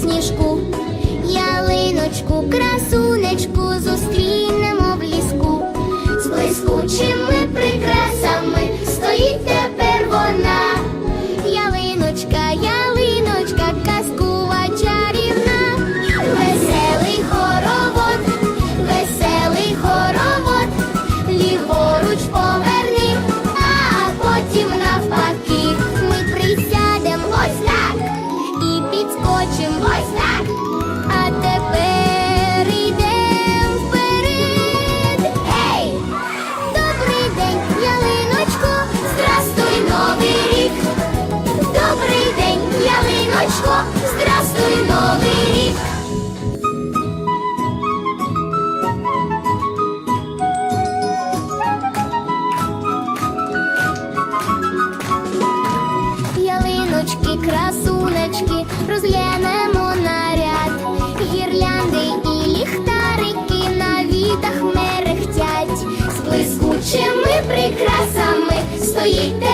сніжку, ялиночку, красунечку зустрінемо в ліску, з блискучими прикрасами стоїть тепер вона, ялиночка, ялиночка. А тепер йдем вперед. Добрий день, ялиночко, здрастуй новий рік. Добрий день, ялиночко, здрастуй новий рік. зірочки, красунечки, розглянемо наряд, гірлянди і ліхтарики на вітах мерехтять, з блискучими прикрасами стоїть.